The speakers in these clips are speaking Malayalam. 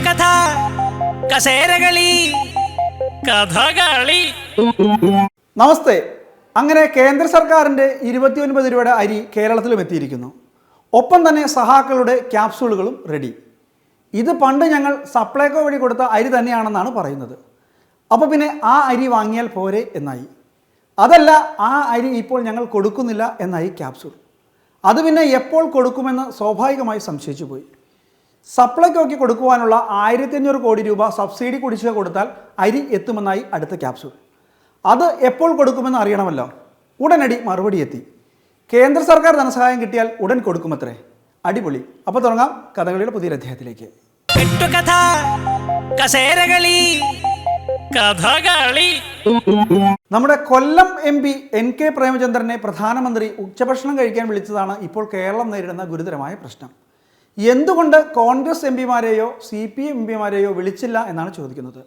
കെട്ടുകഥ കസേരകളി കഥകളി. നമസ്തേ. അങ്ങനെ കേന്ദ്ര സർക്കാരിന്റെ ഇരുപത്തിയൊൻപത് രൂപയുടെ അരി കേരളത്തിലും എത്തിയിരിക്കുന്നു. ഒപ്പം തന്നെ സഹാക്കളുടെ ക്യാപ്സൂളുകളും റെഡി ഇത് പണ്ട് ഞങ്ങൾ സപ്ലൈകോ വഴി കൊടുത്ത അരി തന്നെയാണെന്നാണ് പറയുന്നത്. അപ്പോൾ പിന്നെ ആ അരി വാങ്ങിയാൽ പോരെ എന്നായി. അതല്ല ആ അരി ഇപ്പോൾ ഞങ്ങൾ കൊടുക്കുന്നില്ല എന്നായി ക്യാപ്സൂൾ. അത് പിന്നെ എപ്പോൾ കൊടുക്കുമെന്ന് സ്വാഭാവികമായി സംശയിച്ചു പോയി സപ്ലൈകോയ്ക്ക് കൊടുക്കുവാനുള്ള ആയിരത്തി അഞ്ഞൂറ് കോടി രൂപ സബ്സിഡി കുടിശ്ശിക കൊടുത്താൽ അരി എത്തുമെന്നായി അടുത്ത ക്യാപ്സൂൾ അത് എപ്പോൾ കൊടുക്കുമെന്ന് അറിയണമല്ലോ? ഉടനടി മറുപടി എത്തി. കേന്ദ്ര സർക്കാർ ധനസഹായം കിട്ടിയാൽ ഉടൻ കൊടുക്കുമത്രേ. അടിപൊളി. അപ്പോൾ തുടങ്ങാം കഥകളിയുടെ പുതിയൊരു അധ്യായത്തിലേക്ക്. നമ്മുടെ Kollam M P N K പ്രേമചന്ദ്രനെ പ്രധാനമന്ത്രി ഉച്ചഭക്ഷണം കഴിക്കാൻ വിളിച്ചതാണ് ഇപ്പോൾ കേരളം നേരിടുന്ന ഗുരുതരമായ പ്രശ്നം. എന്തുകൊണ്ട് കോൺഗ്രസ് എം പിമാരെയോ സി പി എം പിമാരെയോ വിളിച്ചില്ല എന്നാണ് ചോദിക്കുന്നത്.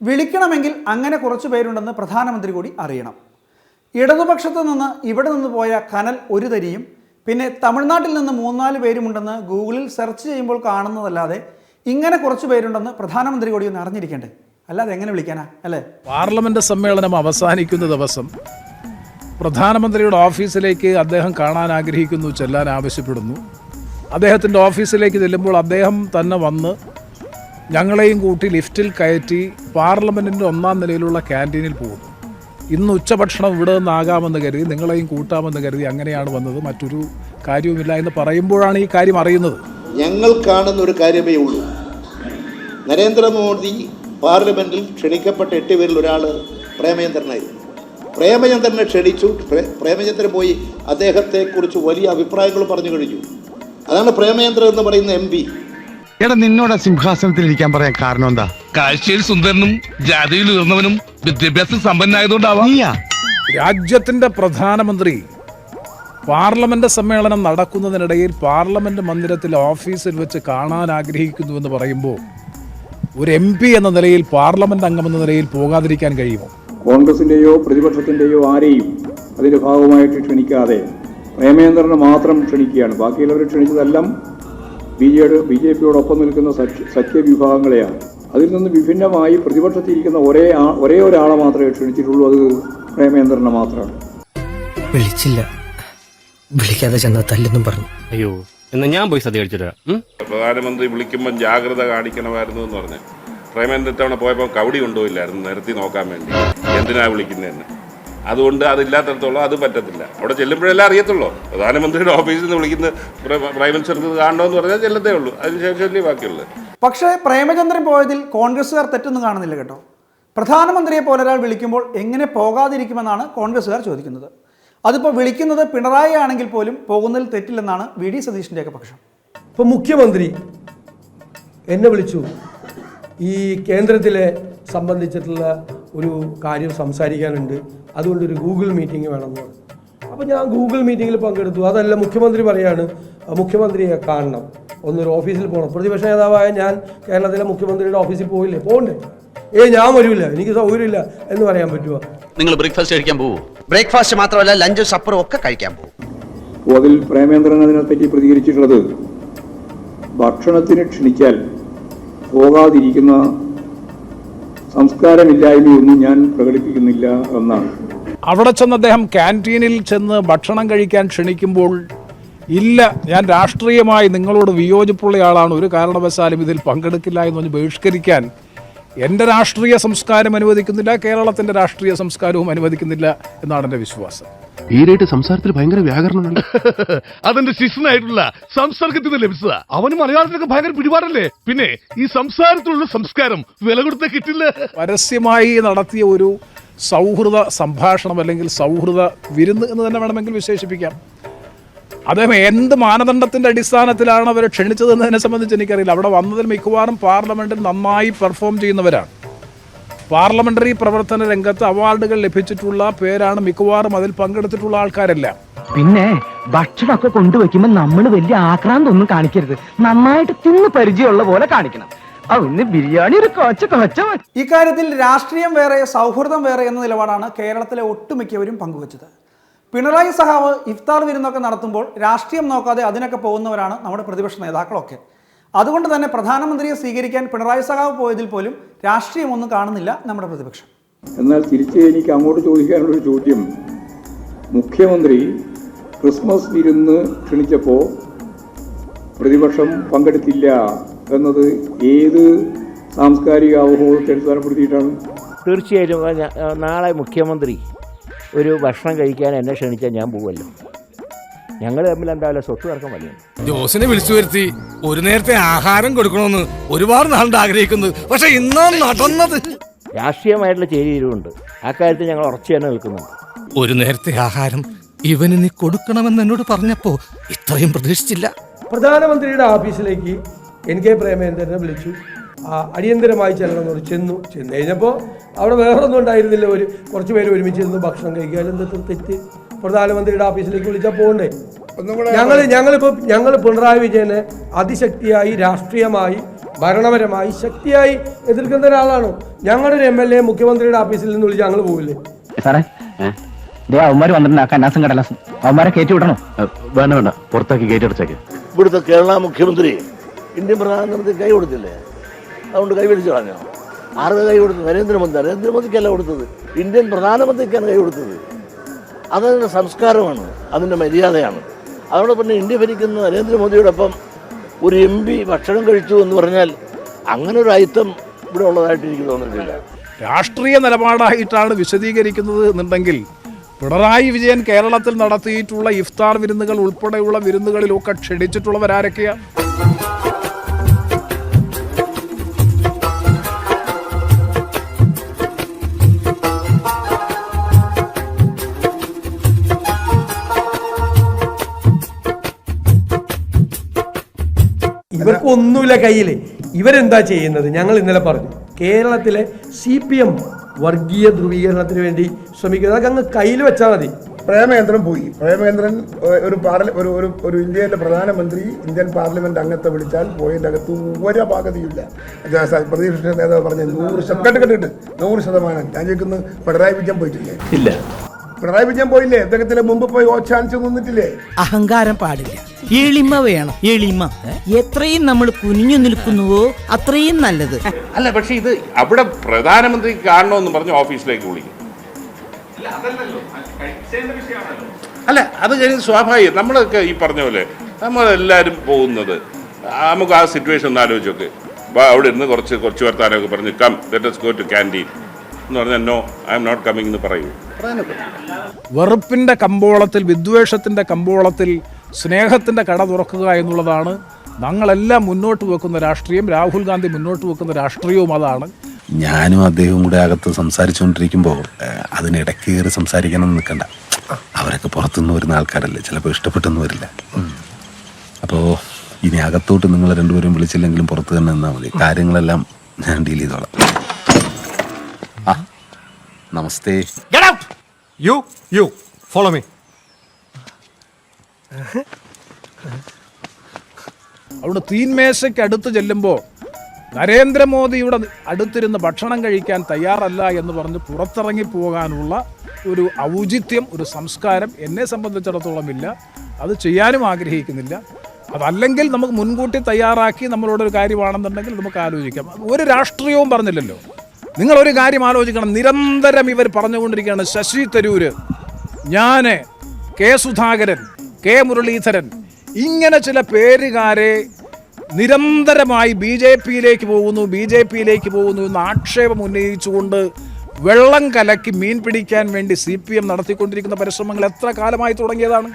വിളിക്കണമെങ്കിൽ അങ്ങനെ കുറച്ച് പേരുണ്ടെന്ന് പ്രധാനമന്ത്രി കൂടി അറിയണം. ഇടതുപക്ഷത്ത് നിന്ന് ഇവിടെ നിന്ന് പോയ കനൽ ഒരു തരിയും പിന്നെ തമിഴ്നാട്ടിൽ നിന്ന് മൂന്നാൽ പേരുമുണ്ടെന്ന് ഗൂഗിളിൽ സെർച്ച് ചെയ്യുമ്പോൾ കാണുന്നതല്ലാതെ ഇങ്ങനെ കുറച്ച് പേരുണ്ടെന്ന് പ്രധാനമന്ത്രി കൂടി ഒന്ന് അറിഞ്ഞിരിക്കണ്ടേ? അല്ലാതെ എങ്ങനെ വിളിക്കാനാ? അല്ലേ? പാർലമെന്റ് സമ്മേളനം അവസാനിക്കുന്ന ദിവസം പ്രധാനമന്ത്രിയുടെ ഓഫീസിലേക്ക് അദ്ദേഹം കാണാൻ ആഗ്രഹിക്കുന്നു ചെല്ലാൻ ആവശ്യപ്പെടുന്നു. അദ്ദേഹത്തിന്റെ ഓഫീസിലേക്ക് ചെല്ലുമ്പോൾ അദ്ദേഹം തന്നെ വന്ന് ഞങ്ങളെയും കൂട്ടി ലിഫ്റ്റിൽ കയറ്റി പാർലമെന്റിന്റെ ഒന്നാം നിലയിലുള്ള ക്യാന്റീനിൽ പോകുന്നു. ഇന്ന് ഉച്ചഭക്ഷണം ഇവിടെ നിന്നാകാമെന്ന് കരുതി നിങ്ങളെയും കൂട്ടാമെന്ന് കരുതി അങ്ങനെയാണ് വന്നത്. മറ്റൊരു കാര്യവുമില്ല എന്ന് പറയുമ്പോഴാണ് ഈ കാര്യം അറിയുന്നത്. ഞങ്ങൾ കാണുന്ന ഒരു കാര്യമേ ഉള്ളൂ. നരേന്ദ്രമോദി പാർലമെന്റിൽ ക്ഷണിക്കപ്പെട്ട എട്ട് പേരിൽ ഒരാൾ പ്രേമചന്ദ്രനായിരുന്നു. പ്രേമചന്ദ്രനെ ക്ഷണിച്ചു പ്രേ- പ്രേമചന്ദ്രൻ പോയി അദ്ദേഹത്തെക്കുറിച്ച് വലിയ അഭിപ്രായങ്ങൾ പറഞ്ഞു കഴിഞ്ഞു. അതാണ് പ്രേമേന്ദ്ര എന്ന് പറയുന്ന എം പി എടാ നിന്നോട് സിംഹാസനത്തിൽ ഇരിക്കാൻ പറയാൻ കാരണം എന്താ? കാഴ്ചയിൽ സുന്ദരനും ജാതിയിൽ ഉയർന്നവനും വിദ്യാഭ്യാസം സമ്പന്നായതുകൊണ്ടാവാം. രാജ്യത്തിന്റെ പ്രധാനമന്ത്രി പാർലമെന്റ് സമ്മേളനം നടക്കുന്നതിനിടയിൽ പാർലമെന്റ് മന്ദിരത്തിൽ ഓഫീസിൽ വെച്ച് കാണാൻ ആഗ്രഹിക്കുന്നു എന്ന് പറയുമ്പോൾ ഒരു എം പി എന്ന നിലയിൽ പാർലമെന്റ് അംഗം എന്ന നിലയിൽ പോകാതിരിക്കാൻ കഴിയുമോ? കോൺഗ്രസിന്റെയോ പ്രതിപക്ഷത്തിന്റെയോ ആരെയും അതിന്റെ ഭാഗമായിട്ട് ക്ഷണിക്കാതെ പ്രേമേന്ദ്രനെ മാത്രം ക്ഷണിക്കുകയാണ്. ബാക്കിയുള്ളവരെ ക്ഷണിച്ചതെല്ലാം ബി ജെ ബി ജെ പിയോടൊപ്പം നിൽക്കുന്ന സഖ്യ വിഭാഗങ്ങളെയാണ് അതിൽ നിന്ന് വിഭിന്നമായി പ്രതിപക്ഷത്തിരിക്കുന്ന ഒരേ ആ- ഒരേ ഒരാളെ മാത്രമേ ക്ഷണിച്ചിട്ടുള്ളൂ. അത് പ്രേമേന്ദ്രനെ മാത്രമാണ്. വിളിച്ചില്ല. വിളിക്കാതെ ചെന്ന തല്ലെന്നും പറഞ്ഞു. അയ്യോ എന്നാ ഞാൻ പോയി സദ്യ കഴിച്ചിട്ട് പ്രധാനമന്ത്രി വിളിക്കുമ്പോൾ ജാഗ്രത കാണിക്കണമായിരുന്നു എന്ന് പറഞ്ഞു. പ്രേമേന്ദ്ര തവണ പോയപ്പോൾ കവടി കൊണ്ടുപോയില്ലായിരുന്നു. നിരത്തി നോക്കാൻ വേണ്ടി. എന്തിനാ വിളിക്കുന്നതെന്ന്? അതുകൊണ്ട് അതില്ലാത്തടത്തോളം അത് പറ്റത്തില്ല. അവിടെ ചെല്ലുമ്പോഴെല്ലാം അറിയത്തുള്ളൂ. പ്രധാനമന്ത്രിയുടെ ഓഫീസിൽ നിന്ന് വിളിക്കുന്ന പ്ര- മിനിസ്റ്റർക്ക് കാണണോ കാണണമെന്ന് പറഞ്ഞാൽ ചെല്ലത്തേ ഉള്ളൂ. അതിനുശേഷമല്ലേ ബാക്കിയുള്ളത്. പക്ഷേ പ്രേമചന്ദ്രൻ പോയതിൽ കോൺഗ്രസ്സുകാർ തെറ്റൊന്നും കാണുന്നില്ല കേട്ടോ. പ്രധാനമന്ത്രിയെ പോലെ ഒരാൾ വിളിക്കുമ്പോൾ എങ്ങനെ പോകാതിരിക്കുമെന്നാണ് കോൺഗ്രസ്സുകാർ ചോദിക്കുന്നത്. അതിപ്പോൾ വിളിക്കുന്നത് പിണറായി ആണെങ്കിൽ പോലും പോകുന്നതിൽ തെറ്റില്ലെന്നാണ് വി ഡി സതീഷിന്റെയൊക്കെ പക്ഷം. ഇപ്പോൾ മുഖ്യമന്ത്രി എന്നെ വിളിച്ചു. ഈ കേന്ദ്രത്തിലെ സംബന്ധിച്ചിട്ടുള്ള ഒരു കാര്യം സംസാരിക്കാനുണ്ട്. അതുകൊണ്ട് ഒരു ഗൂഗിൾ മീറ്റിംഗ് വേണം പറഞ്ഞു. അപ്പോൾ ഞാൻ ഗൂഗിൾ മീറ്റിങ്ങിൽ പങ്കെടുത്തു. അതല്ല മുഖ്യമന്ത്രി പറയാണ് മുഖ്യമന്ത്രിയെ കാണണം. ഒന്നൊരു ഓഫീസിൽ പോകണം പ്രതിപക്ഷ നേതാവായ ഞാൻ കേരളത്തിലെ മുഖ്യമന്ത്രിയുടെ ഓഫീസിൽ പോയില്ലേ? പോകണ്ടേ ഏ ഞാൻ വരില്ല എനിക്ക് സൗകര്യമില്ല എന്ന് പറയാൻ പറ്റുമോ നിങ്ങൾ ബ്രേക്ക്ഫാസ്റ്റ് കഴിക്കാൻ പോകും ബ്രേക്ക്ഫാസ്റ്റ് മാത്രമല്ല ലഞ്ച് സപ്പറും ഒക്കെ കഴിക്കാൻ പോകും അതിൽ പ്രേമേന്ദ്രൻ അതിനെപ്പറ്റി പ്രതികരിച്ചിട്ടുള്ളത് ഭക്ഷണത്തിന് ക്ഷണിച്ചാൽ പോകാതിരിക്കുന്ന സംസ്കാരമില്ലായ്മയൊന്നും ഞാൻ പ്രകടിപ്പിക്കുന്നില്ല എന്നാണ്. അവിടെ ചെന്ന് അദ്ദേഹം ക്യാന്റീനിൽ ചെന്ന് ഭക്ഷണം കഴിക്കാൻ ക്ഷണിക്കുമ്പോൾ ഇല്ല ഞാൻ രാഷ്ട്രീയമായി നിങ്ങളോട് വിയോജിപ്പുള്ള ആളാണ് ഒരു കാരണവശാലും ഇതിൽ പങ്കെടുക്കില്ല എന്ന് പറഞ്ഞ് ബഹിഷ്കരിക്കാൻ എന്റെ രാഷ്ട്രീയ സംസ്കാരം അനുവദിക്കുന്നില്ല കേരളത്തിന്റെ രാഷ്ട്രീയ സംസ്കാരവും അനുവദിക്കുന്നില്ല എന്നാണ് എന്റെ വിശ്വാസം. ഈരായിട്ട് സംസാരത്തിൽ ഭയങ്കര വ്യാകരണമുണ്ട്. അതെന്റെ ശിഷ്യനായിട്ടുള്ള സംസർഗത്തിൽ നിന്ന് ലഭിച്ചതാ. അവന് മലയാളത്തിലൊക്കെ ഭയങ്കര പിടിപാടല്ലേ? പിന്നെ ഈ സംസാരത്തിലുള്ള സംസ്കാരം വില കൊടുത്ത കിട്ടില്ല. പരസ്യമായി നടത്തിയ ഒരു സൗഹൃദ സംഭാഷണം അല്ലെങ്കിൽ സൗഹൃദ വിരുന്ന് എന്ന് തന്നെ വേണമെങ്കിൽ വിശേഷിപ്പിക്കാം. അദ്ദേഹം എന്ത് മാനദണ്ഡത്തിന്റെ അടിസ്ഥാനത്തിലാണ് അവരെ ക്ഷണിച്ചതെന്നതിനെ സംബന്ധിച്ച് എനിക്കറിയില്ല. അവിടെ വന്നതിൽ മിക്കവാറും പാർലമെന്റിൽ നന്നായി പെർഫോം ചെയ്യുന്നവരാണ്. പാർലമെന്ററി പ്രവർത്തന രംഗത്ത് അവാർഡുകൾ ലഭിച്ചിട്ടുള്ള പേരാണ് മിക്കവാറും അതിൽ പങ്കെടുത്തിട്ടുള്ള ആൾക്കാരെല്ലാം. പിന്നെ ഭക്ഷണമൊക്കെ കൊണ്ടുവയ്ക്കുമ്പോൾ നമ്മൾ വലിയ ആക്രാന്തൊന്നും കാണിക്കരുത്. നന്നായിട്ട് തിന്ന് പരിചയമുള്ള പോലെ കാണിക്കണം. ബിരിയാണി ഒരു കൊച്ച കൊച്ച മതി. ഇക്കാര്യത്തിൽ രാഷ്ട്രീയം വേറെ സൗഹൃദം വേറെ എന്ന നിലപാടാണ് കേരളത്തിലെ ഒട്ടുമിക്കവരും പങ്കുവച്ചത്. പിണറായി സഹാവ് ഇഫ്താർ വിരുന്നൊക്കെ നടത്തുമ്പോൾ രാഷ്ട്രീയം നോക്കാതെ അതിനൊക്കെ പോകുന്നവരാണ് നമ്മുടെ പ്രതിപക്ഷ നേതാക്കളൊക്കെ. അതുകൊണ്ട് തന്നെ പ്രധാനമന്ത്രിയെ സ്വീകരിക്കാൻ പിണറായി സഖാവ് പോയതിൽ പോലും രാഷ്ട്രീയമൊന്നും കാണുന്നില്ല നമ്മുടെ പ്രതിപക്ഷം. എന്നാൽ തിരിച്ച് എനിക്ക് അങ്ങോട്ട് ചോദിക്കാനുള്ളൊരു ചോദ്യം. മുഖ്യമന്ത്രി ക്രിസ്മസ് വിരുന്ന് ക്ഷണിച്ചപ്പോൾ പ്രതിപക്ഷം പങ്കെടുത്തില്ല എന്നത് ഏത് സാംസ്കാരിക അവബോധത്തെ അടിസ്ഥാനപ്പെടുത്തിയിട്ടാണ്? തീർച്ചയായിട്ടും. നാളെ മുഖ്യമന്ത്രി ഒരു ഭക്ഷണം കഴിക്കാൻ എന്നെ ക്ഷണിച്ചാൽ ഞാൻ പോവുമല്ലോ ഞങ്ങൾ തമ്മിൽ എന്തായാലും സ്വത്ത് തർക്കം വലിയ ജോസിനെ വിളിച്ചു വരുത്തി ഒരു നേരത്തെ ആഹാരം കൊടുക്കണമെന്ന് ഒരുപാട് നാളുണ്ട് ആഗ്രഹിക്കുന്നത്. പക്ഷെ ഇന്നാ നടന്നത്. രാഷ്ട്രീയമായിട്ടുള്ള ചേരിയിലുണ്ട് ആ കാര്യത്തിൽ ഞങ്ങൾ ഉറച്ചു തന്നെ നിൽക്കുന്നുണ്ട്. ഒരു നേരത്തെ ആഹാരം ഇവന് നീ കൊടുക്കണമെന്ന് എന്നോട് പറഞ്ഞപ്പോ ഇത്രയും പ്രതീക്ഷിച്ചില്ല. പ്രധാനമന്ത്രിയുടെ ഓഫീസിലേക്ക് എൻ കെ പ്രേമേന്ദ്രനെ വിളിച്ചു. അടിയന്തരമായി ചെല്ലണം എന്ന് ചെന്നു. ചെന്ന് കഴിഞ്ഞപ്പോൾ അവിടെ വേറൊന്നും ഉണ്ടായിരുന്നില്ല. ഒരു കുറച്ച് പേര് ഒരുമിച്ച് ഇരുന്ന് ഭക്ഷണം കഴിക്കാൻ എന്താ തെറ്റ്? പ്രധാനമന്ത്രിയുടെ ഓഫീസിലേക്ക് വിളിച്ചാൽ പോകണ്ടേ? ഞങ്ങൾ ഞങ്ങളിപ്പോൾ ഞങ്ങൾ പിണറായി വിജയനെ അതിശക്തിയായി രാഷ്ട്രീയമായി ഭരണപരമായി ശക്തിയായി എതിർക്കുന്ന ഒരാളാണ്? ഞങ്ങളുടെ ഒരു എം എൽ എ മുഖ്യമന്ത്രിയുടെ ഓഫീസിൽ നിന്ന് വിളിച്ച് ഞങ്ങൾ പോകില്ലേ സാറേ അവന്മാര് വന്നിട്ടുണ്ട് ആ കന്നാസും കടലാസും? അവന്മാരെ കയറ്റി വിടണോ? വേണ്ട വേണ്ട. പുറത്താക്കി അടച്ചേക്ക് ഇവിടുത്തെ കേരള മുഖ്യമന്ത്രി ഇന്ത്യൻ പ്രധാനമന്ത്രി കൈ കൊടുത്തില്ലേ? അതുകൊണ്ട് കൈപിടിച്ച് കളഞ്ഞോ? ആർക്ക് കൈ കൊടുത്തത്? നരേന്ദ്രമോദി നരേന്ദ്രമോദിക്കല്ല കൊടുത്തത്. ഇന്ത്യൻ പ്രധാനമന്ത്രിക്കാണ് കൈ കൊടുത്തത്. അതതിന്റെ സംസ്കാരമാണ് അതിന്റെ മര്യാദയാണ്. അതോടെ പിന്നെ ഇന്ത്യ ഭരിക്കുന്ന നരേന്ദ്രമോദിയോടൊപ്പം ഒരു എം പി ഭക്ഷണം കഴിച്ചു എന്ന് പറഞ്ഞാൽ അങ്ങനെ ഒരു അയിത്തം ഇവിടെ ഉള്ളതായിട്ട് എനിക്ക് തോന്നിയിട്ടില്ല. രാഷ്ട്രീയ നിലപാടായിട്ടാണ് വിശദീകരിക്കുന്നത് എന്നുണ്ടെങ്കിൽ പിണറായി വിജയൻ കേരളത്തിൽ നടത്തിയിട്ടുള്ള ഇഫ്താർ വിരുന്നുകൾ ഉൾപ്പെടെയുള്ള വിരുന്നുകളിലൊക്കെ ക്ഷണിച്ചിട്ടുള്ളവരാരൊക്കെയാ? ഇവർക്ക് ഒന്നുമില്ല കയ്യിൽ ഇവരെന്താ ചെയ്യുന്നത്? ഞങ്ങൾ ഇന്നലെ പറഞ്ഞു. കേരളത്തിലെ സി പി എം വർഗീയ ധ്രുവീകരണത്തിന് വേണ്ടി ശ്രമിക്കുന്നത്. അതൊക്കെ അങ്ങ് കയ്യിൽ വെച്ചാൽ മതി. പ്രേമേന്ദ്രൻ പോയി. പ്രേമേന്ദ്രൻ ഒരു പാർല- ഒരു ഒരു ഒരു ഇന്ത്യയിലെ പ്രധാനമന്ത്രി ഇന്ത്യൻ പാർലമെന്റ് അംഗത്തെ വിളിച്ചാൽ പോയതിന്റെ അകത്ത് ഒരു അപാകതയില്ല പ്രതീക്ഷ നേതാവ് പറഞ്ഞ നൂറ് ശതമാനം കേട്ട് കേട്ടിട്ട് നൂറ് ശതമാനം. ഞാൻ ചോദിക്കുന്നു പിണറായി വിജയൻ പോയിട്ടില്ലേ? ഇല്ല. പിണറായി വിജയൻ പോയില്ലേ? അദ്ദേഹത്തിന് മുമ്പ് പോയി ഓച്ചാനിച്ച് നിന്നിട്ടില്ലേ? അഹങ്കാരം പാടില്ല. എളിമ വേണം. എളിമ. എത്രയും നമ്മൾ കുനിഞ്ഞു നിൽക്കുന്നുവോ അത്രയും നല്ലത്. അല്ല പക്ഷെ ഇത് അവിടെ പ്രധാനമന്ത്രി കാണണമെന്ന് പറഞ്ഞ ഓഫീസിലേക്ക് വിളിക്കും. അല്ല അത് കഴിഞ്ഞ് സ്വാഭാവികം. നമ്മളൊക്കെ ഈ പറഞ്ഞ പോലെ നമ്മളെല്ലാവരും പോകുന്നത്. നമുക്ക് ആ സിറ്റുവേഷൻ ഒന്ന് ആലോചിച്ചൊക്കെ. അവിടെ ഇരുന്ന് കുറച്ച് കുറച്ച് വർത്താനമൊക്കെ പറഞ്ഞ് come let's go to canteen എന്ന് പറഞ്ഞാൽ no I'm not coming എന്ന് പറയൂ. വെറുപ്പിന്റെ കമ്പോളത്തിൽ വിദ്വേഷത്തിന്റെ കമ്പോളത്തിൽ സ്നേഹത്തിന്റെ കട തുറക്കുക എന്നുള്ളതാണ് ഞങ്ങളെല്ലാം മുന്നോട്ട് വെക്കുന്ന രാഷ്ട്രീയം. രാഹുൽ ഗാന്ധി മുന്നോട്ട് വെക്കുന്ന രാഷ്ട്രീയവും അതാണ്. ഞാനും അദ്ദേഹവും കൂടെ അകത്ത് സംസാരിച്ചുകൊണ്ടിരിക്കുമ്പോൾ അതിനിടയ്ക്ക് കയറി സംസാരിക്കാനൊന്നും നിൽക്കണ്ട. അവരൊക്കെ പുറത്തുനിന്ന് വരുന്ന ആൾക്കാരല്ലേ ചിലപ്പോൾ ഇഷ്ടപ്പെട്ടൊന്നും വരില്ല. അപ്പോൾ ഇനി അകത്തോട്ട് നിങ്ങൾ രണ്ടുപേരും വിളിച്ചില്ലെങ്കിലും പുറത്ത് തന്നെ നിന്നാൽ മതി. കാര്യങ്ങളെല്ലാം ഞാൻ ഡീൽ ചെയ്തോളാം. നമസ്തേ. യു യു ഫോളോ മീ അവിടെ തീൻമേശയ്ക്കടുത്ത് ചെല്ലുമ്പോൾ നരേന്ദ്രമോദിയുടെ അടുത്തിരുന്ന് ഭക്ഷണം കഴിക്കാൻ തയ്യാറല്ല എന്ന് പറഞ്ഞ് പുറത്തിറങ്ങി പോകാനുള്ള ഒരു ഔചിത്യം ഒരു സംസ്കാരം എന്നെ സംബന്ധിച്ചിടത്തോളം ഇല്ല. അത് ചെയ്യാനും ആഗ്രഹിക്കുന്നില്ല. അതല്ലെങ്കിൽ നമുക്ക് മുൻകൂട്ടി തയ്യാറാക്കി നമ്മളോടൊരു കാര്യമാണെന്നുണ്ടെങ്കിൽ നമുക്ക് ആലോചിക്കാം. ഒരു രാഷ്ട്രീയവും പറഞ്ഞില്ലല്ലോ. നിങ്ങളൊരു കാര്യം ആലോചിക്കണം. നിരന്തരം ഇവർ പറഞ്ഞുകൊണ്ടിരിക്കുകയാണ് ശശി തരൂര് ഞാൻ കെ സുധാകരൻ കെ മുരളീധരൻ ഇങ്ങനെ ചില പേരുകാരെ നിരന്തരമായി ബി ജെ പിയിലേക്ക് പോകുന്നു ബി ജെ പിയിലേക്ക് പോകുന്നു എന്ന് ആക്ഷേപം ഉന്നയിച്ചുകൊണ്ട് വെള്ളം കലക്കി മീൻ പിടിക്കാൻ വേണ്ടി സി പി എം നടത്തിക്കൊണ്ടിരിക്കുന്ന പരിശ്രമങ്ങൾ എത്ര കാലമായി തുടങ്ങിയതാണ്?